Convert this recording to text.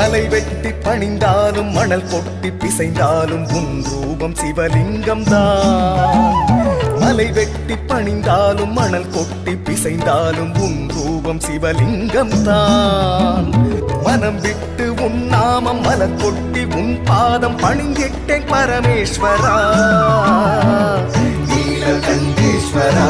மலை வெட்டி பணிந்தாலும் மணல் கொட்டி பிசைந்தாலும் உன் ரூபம் சிவலிங்கம் தான் மலை வெட்டி பணிந்தாலும் மணல் கொட்டி பிசைந்தாலும் உன் ரூபம் சிவலிங்கம் தான் மனம் விட்டு உன் நாமம் மலர் கொட்டி உன் பாதம் பணிந்திட்டேன் பரமேஸ்வரா. நீலகண்டேஸ்வரா.